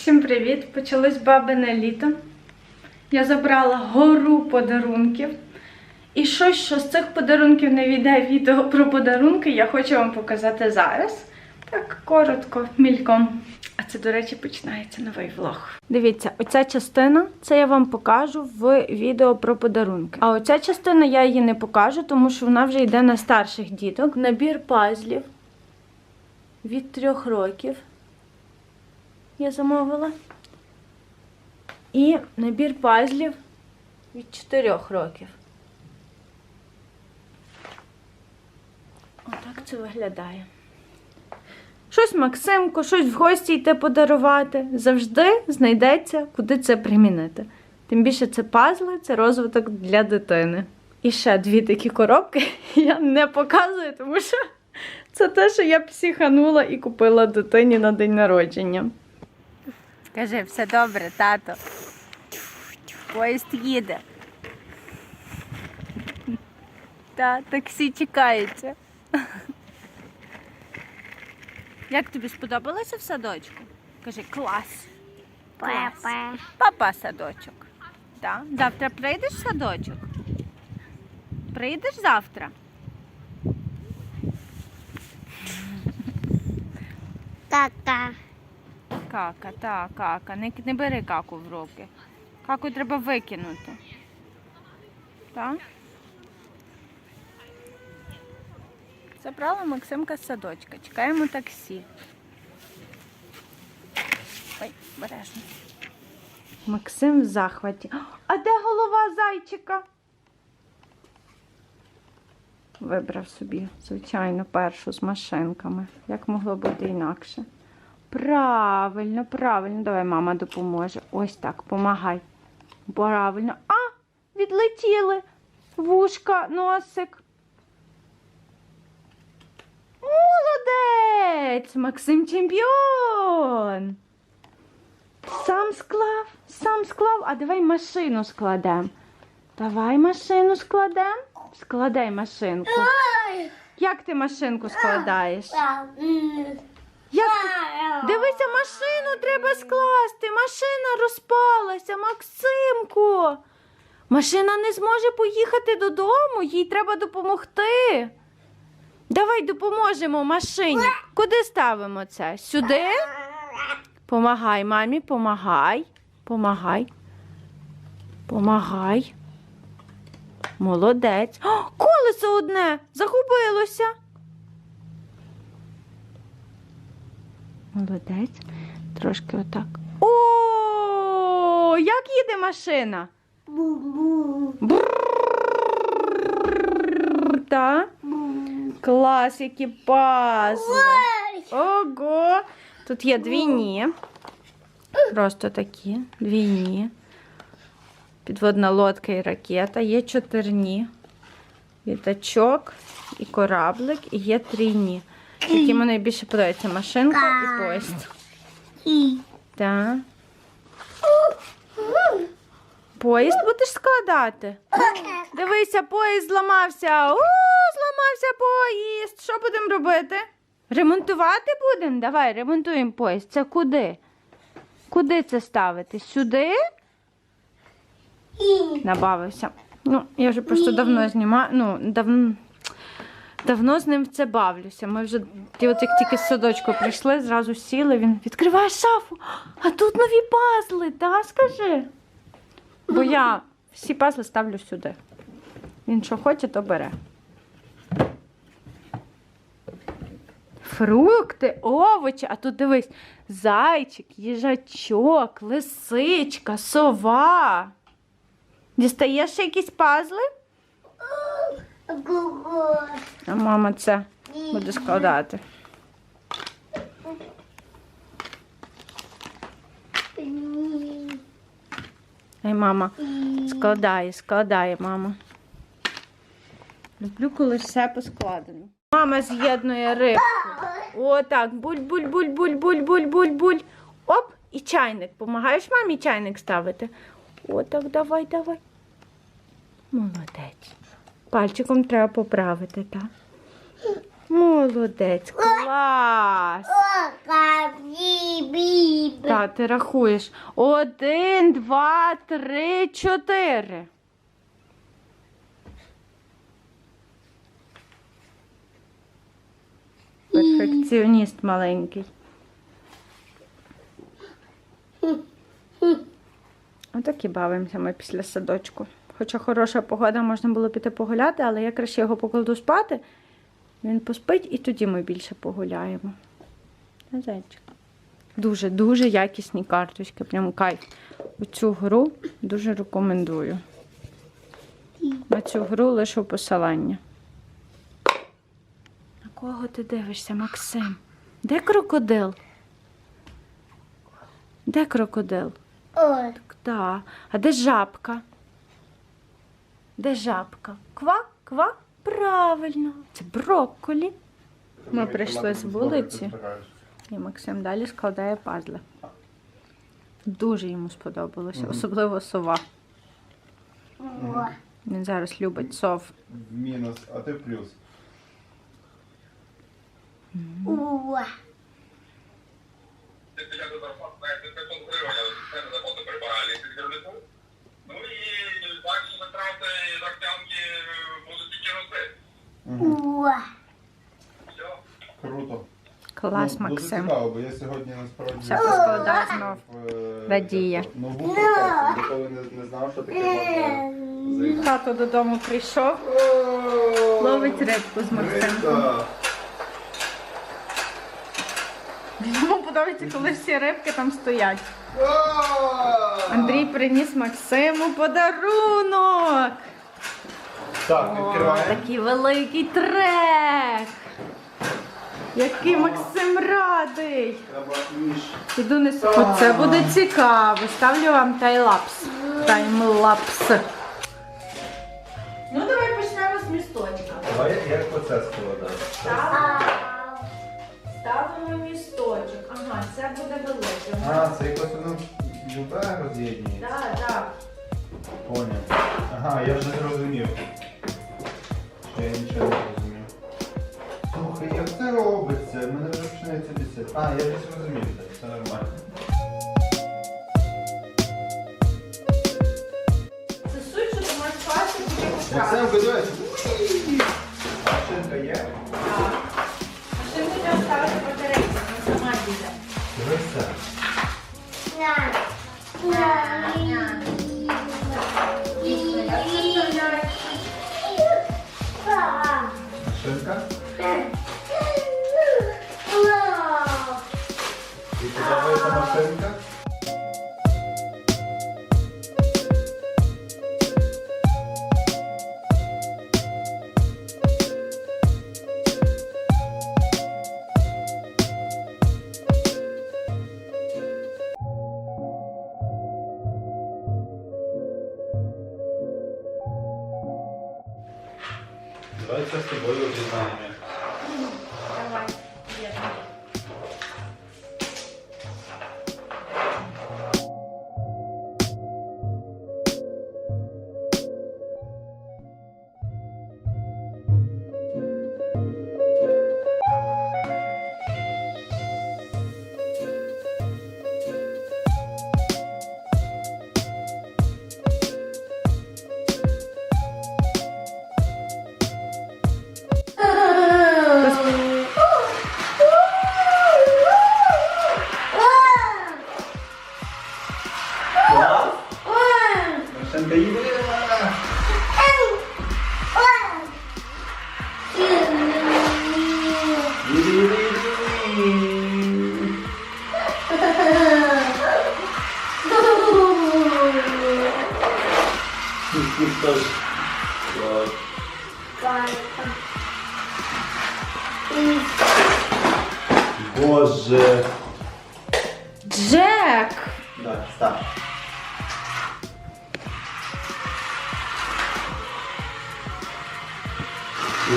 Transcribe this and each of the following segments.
Всім привіт! Почалось бабине літо. Я забрала гору подарунків. І щось, що з цих подарунків не війде відео про подарунки, я хочу вам показати зараз. Так, коротко, мільком. А це, до речі, починається новий влог. Дивіться, оця частина це я вам покажу в відео про подарунки. А оця частина я її не покажу, тому що вона вже йде на старших діток. Набір пазлів від трьох років я замовила. І набір пазлів від 4 років. Отак це виглядає. Щось Максимку, щось в гості йти подарувати. Завжди знайдеться, куди це примінити. Тим більше це пазли, це розвиток для дитини. І ще дві такі коробки я не показую, тому що це те, що я психанула і купила дитині на день народження. Кажи, все добре, тато. Поїзд їде. Та, таксі чекається. Як тобі сподобалося в садочку? Кажи, клас. Клас. Папа садочок. Так? Завтра прийдеш в садочок? Прийдеш завтра? Кака. Кака, та, кака. Не, не бери каку в руки. Каку треба викинути. Так? Забрала Максимка з садочка. Чекаємо таксі. Ой, бережно. Максим в захваті. А де голова зайчика? Вибрав собі, звичайно, першу з машинками. Як могло бути інакше? Правильно, правильно. Давай мама допоможе. Ось так, помагай. Правильно. А, відлетіли. Вушка, носик. Молодець! Максим чемпіон! Сам склав, сам склав, а давай машину складемо. Давай машину складемо. Складай машинку. Як ти машинку складаєш? Як. Дивися, машину треба скласти. Машина розпалася, Максимку. Машина не зможе поїхати додому, їй треба допомогти. Давай допоможемо машині. Куди ставимо це? Сюди? Помагай, мамі, помагай. Помагай. Помагай. Молодець. О, колесо одне загубилося. Молодець. Трошки отак. О, як їде машина? Та? Клас, які пазли. Ого! Тут є двійні. Просто такі, двійні. Підводна лодка і ракета. Є чотирні. Літачок і кораблик, і є трійні. Які мені найбільше подобаються машинка і поїзд. Так. Поїзд будеш складати? Дивися, поїзд зламався. У, зламався поїзд. Що будемо робити? Ремонтувати будемо? Давай, ремонтуємо поїзд. Це куди? Куди це ставити? Сюди? Набавився. Ну, я вже просто давно знімаю. Ну, давно, давно з ним це бавлюся. Ми вже от як тільки з садочку прийшли, зразу сіли, він відкриває шафу, а тут нові пазли, та скажи. Бо я всі пазли ставлю сюди. Він що хоче, то бере. Фрукти, овочі, а тут дивись, зайчик, їжачок, лисичка, сова. Дістаєш ще якісь пазли? А мама це буде складати. Ай, мама складає, складає, мама. Люблю, коли все поскладено. Мама з'єднує рибку. Отак. Буль-буль-буль-буль-буль-буль-буль. Оп, і чайник. Помагаєш мамі чайник ставити? Отак, давай, давай. Молодець. Пальчиком треба поправити, так? Молодець, клас. Так, ти рахуєш. Один, два, три, чотири. Перфекціоніст маленький. Отак і бавимося ми після садочку. Хоча хороша погода, можна було піти погуляти, але я краще його покладу спати. Він поспить і тоді ми більше погуляємо. Зайчик. Дуже, дуже якісні карточки, прям кайф. Цю гру дуже рекомендую. На цю гру лише посилання. На кого ти дивишся, Максим? Де крокодил? Де крокодил? О, Так, та. А де жабка? Де жабка? Ква? Ква? Правильно. Це брокколі. Ми прийшли з вулиці. І Максим далі складає пазли. Дуже йому сподобалося, особливо сова. Він зараз любить сов. В мінус, а ти плюс. О. Ти спочатку зарплату знаєш, ти конкурировання, це законно прибирали керівнику. Ну і бачиш, витрати з актянки будуть тільки рости. Круто. Клас, Ну, Дуже Максим. цікаво, бо я сьогодні насправді Все поскладає знов. е, Радіє. Нову професію, ніколи не, не знав, що таке можна зайти. Тато додому прийшов, ловить рибку з Максим. Риба. Йому подобається, коли всі рибки там стоять. Андрій приніс Максиму подарунок. Так, О, відкриваємо. такий великий трек. Який Максим радий. Треба ніж. Іду несу. Оце буде цікаво. Ставлю вам тайлапс. Таймлапс. Ну, давай почнемо з місточка. Давай як процес складати. Ставимо, ставимо місточок. Ага, це буде велике. А, це якось воно любе роз'єднується. Так, так. Поняв. Ага, я вже зрозумів. Ще я нічого не зрозумів. Слухай, як це робиться? У мене вже починається бісити. А, я вже зрозумів це, все нормально. Це суть, що ти можеш класти будь-яку Максим, справу. дивись. Машинка є? Так. Машинку треба ставити батарейку, вона сама піде. Дивися. На. На. Машинка? Боже! Джек! Да, став.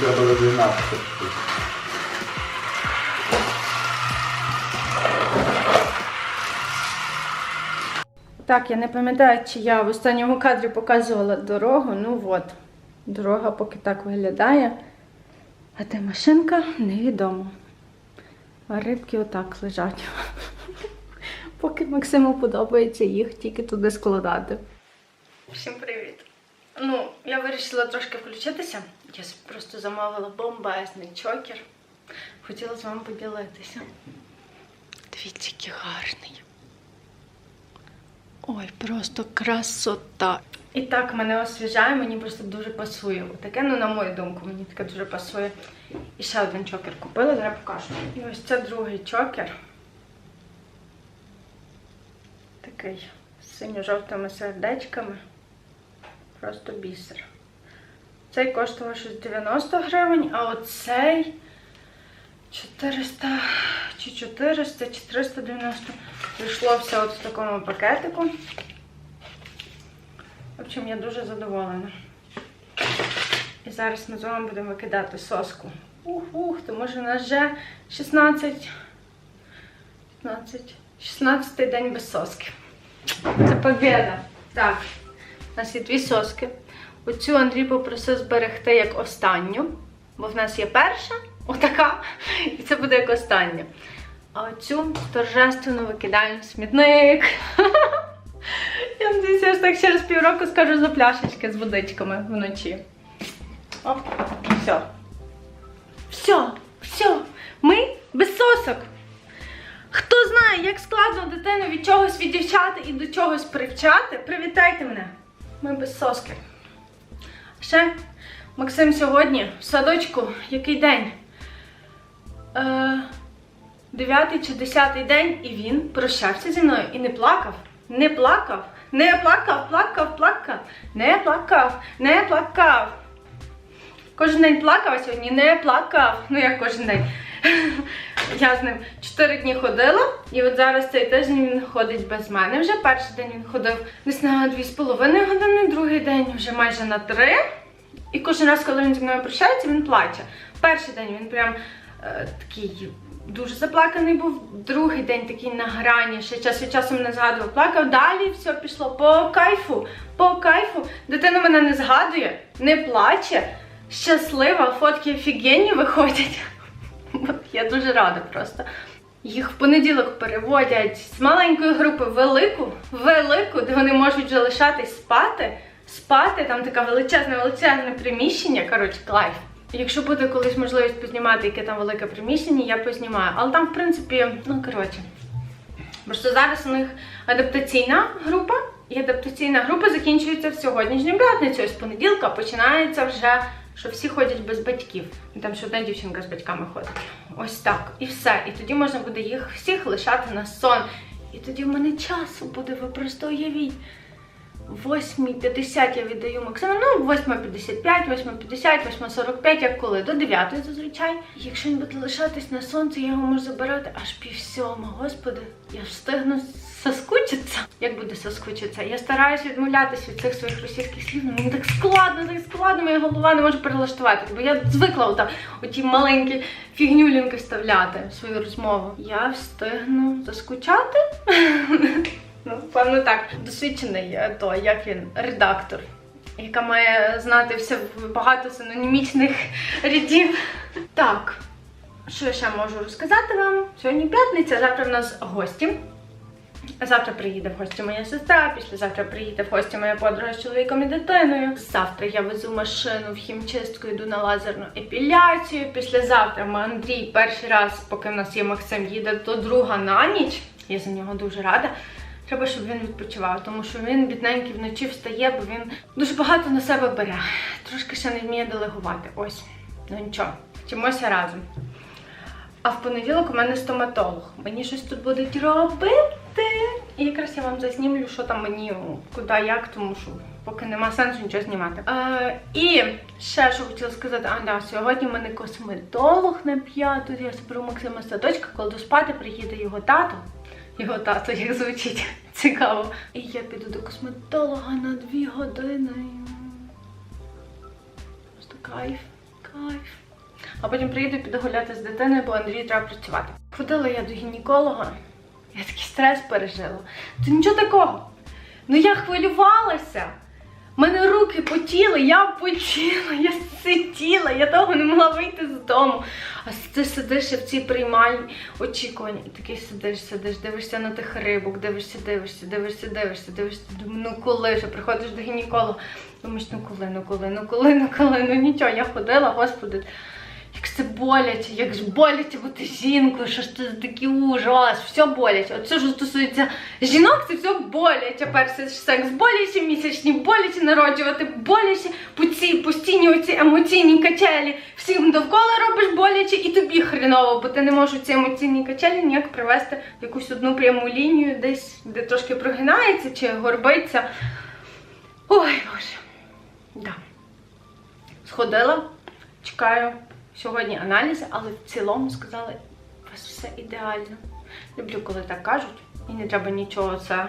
Треба розігнати. Так, я не пам'ятаю, чи я в останньому кадрі показувала дорогу. Ну от, дорога поки так виглядає. А де машинка, невідомо. А рибки отак лежать. Поки Максиму подобається їх тільки туди складати. Всім привіт! Ну, я вирішила трошки включитися. Я просто замовила бомбезний чокер. Хотіла з вами поділитися. Дивіться, який гарний. Ой, просто красота. І так мене освіжає, мені просто дуже пасує. Таке, ну, на мою думку, мені таке дуже пасує. І ще один чокер купила, зараз покажу. І ось це другий чокер. Такий з синьо-жовтими сердечками. Просто бісер. Цей коштував щось 90 гривень, а оцей 400 чи 400 чи 390. Прийшло все от в такому пакетику. В общем, я дуже задоволена. І зараз ми з вами будемо викидати соску. Ух-ух, тому що у нас вже 16, 16, 16 день без соски. Це побіда. Так, у нас є дві соски. Оцю Андрій попросив зберегти як останню, бо в нас є перша, отака, і це буде як остання. А оцю торжественно викидаємо смітник. Я надіюся, ж так через півроку скажу за пляшечки з водичками вночі. Оп, все. Все, все. Ми без сосок. Хто знає, як складно дитину від чогось віддівчати і до чогось привчати, привітайте мене. Ми без соски. Ще Максим сьогодні в садочку який день? Е, дев'ятий чи десятий день, і він прощався зі мною і не плакав. Не плакав, не плакав, плакав, плакав, не плакав, не плакав. Кожен день плакав, а сьогодні не плакав. Ну як кожен день. Я з ним 4 дні ходила, і от зараз цей тиждень він ходить без мене. Вже перший день він ходив десь на 2,5 години, другий день вже майже на 3. І кожен раз, коли він зі мною прощається, він плаче. Перший день він прям такий дуже заплаканий був, другий день такий на грані, ще час від часу мене згадував, плакав. Далі все пішло по кайфу, по кайфу. Дитина мене не згадує, не плаче, щаслива, фотки офігенні виходять. Я дуже рада просто. Їх в понеділок переводять з маленької групи велику, велику, де вони можуть вже лишатись спати. Спати, там таке величезне, величезне приміщення, коротше, кайф. Якщо буде колись можливість познімати, яке там велике приміщення, я познімаю. Але там, в принципі, ну коротше. Просто зараз у них адаптаційна група, і адаптаційна група закінчується в сьогоднішню п'ятницю. З понеділка починається вже, що всі ходять без батьків. Там ще одна дівчинка з батьками ходить. Ось так. І все. І тоді можна буде їх всіх лишати на сон. І тоді в мене часу буде, ви просто уявіть. 8.50 я віддаю Максиму, ну 8.55, 8.50, 8.45, як коли, до 9 зазвичай. Якщо він буде лишатись на сонці, я його можу забирати аж пів сьома. Господи, я встигну соскучитися. Як буде соскучитися? Я стараюся відмовлятися від цих своїх російських слів, але мені так складно, так складно, моя голова не може перелаштувати. Бо я звикла ота, оті маленькі фігнюлінки вставляти в свою розмову. Я встигну заскучати. Ну, певно, так. Досвідчений е, то, як він, редактор, яка має знати все багато синонімічних рядів. Так, що я ще можу розказати вам? Сьогодні п'ятниця, завтра в нас гості. Завтра приїде в гості моя сестра, післязавтра приїде в гості моя подруга з чоловіком і дитиною. Завтра я везу машину в хімчистку, йду на лазерну епіляцію. Післязавтра Андрій перший раз, поки в нас є Максим, їде до друга на ніч. Я за нього дуже рада. Треба, щоб він відпочивав, тому що він бідненький вночі встає, бо він дуже багато на себе бере. Трошки ще не вміє делегувати. Ось, ну нічого, вчимося разом. А в понеділок у мене стоматолог. Мені щось тут будуть робити. І якраз я вам зазнімлю, що там мені, куди, як, тому що поки нема сенсу нічого знімати. Е, і ще що хотіла сказати, а да, сьогодні в мене косметолог на п'яту. Я заберу Максима садочка, коли до спати приїде його тато. Його тато, як звучить цікаво. І я піду до косметолога на дві години. Просто кайф, кайф. А потім приїду і піду гуляти з дитиною, бо Андрію треба працювати. Ходила я до гінеколога. Я такий стрес пережила. Це нічого такого. Ну я хвилювалася. У мене руки потіли, я потіла, я сиділа, я довго не могла вийти з дому. А ти сидиш в цій приймальні очікування, і такий сидиш, сидиш, дивишся на тих рибок, дивишся, дивишся, дивишся, дивишся, дивишся. Думаю, ну коли вже приходиш до гінеколога, думаєш, ну коли, ну коли, ну коли, ну коли, ну нічого, я ходила, господи. Як це боляче, як ж боляче бути жінкою, що ж це за такий ужас, все боляче. От все, що стосується жінок, це все боляче. Перший секс боляче, місячні боляче, народжувати боляче, постійні оці емоційні качелі. Всім довкола робиш боляче і тобі хреново, бо ти не можеш ці емоційні качелі ніяк привести в якусь одну пряму лінію, десь де трошки прогинається чи горбиться. Ой, боже. Да. Сходила, чекаю сьогодні аналізи, але в цілому сказали, у вас все ідеально. Люблю, коли так кажуть, і не треба нічого це,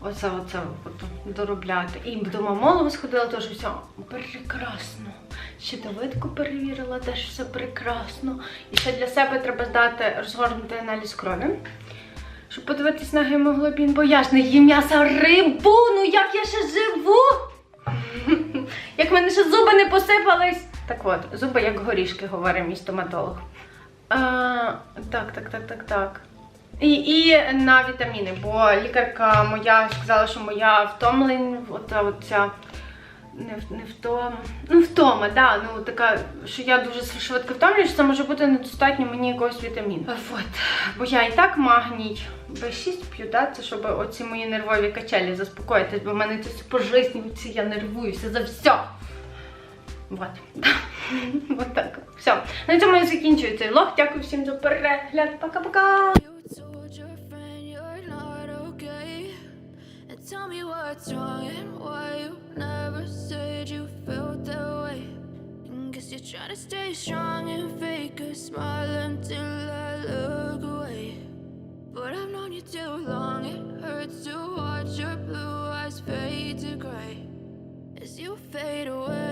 оце, оце от, доробляти. І до мамолова сходила, теж все прекрасно. Ще Давидку перевірила, теж все прекрасно. І ще для себе треба здати розгорнутий аналіз крові. Щоб подивитись на гемоглобін, бо я ж не їм м'яса рибу, ну як я ще живу? Як мене ще зуби не посипались. Так от, зуби як горішки, говорить мій стоматолог. А, так, так, так, так, так. І, і на вітаміни, бо лікарка моя сказала, що моя втомлень, ота оця не, не втома. Ну, втома, да, ну така, що я дуже швидко втомлююсь, це може бути недостатньо мені якогось вітаміну. От. Бо я і так магній B6 п'ю, да, це щоб оці мої нервові качелі заспокоїти, бо в мене це по житті, я нервуюся за все. Вот. Вот так. Все. На цьому я закінчую цей влог. Дякую всім за перегляд. Пока-пока. You told your friend you're not okay. And tell me what's wrong and why you never said you felt that way. And guess you're trying to stay strong and fake a smile until I look away. But I've known you too long, it hurts to watch your blue eyes fade to gray as you fade away.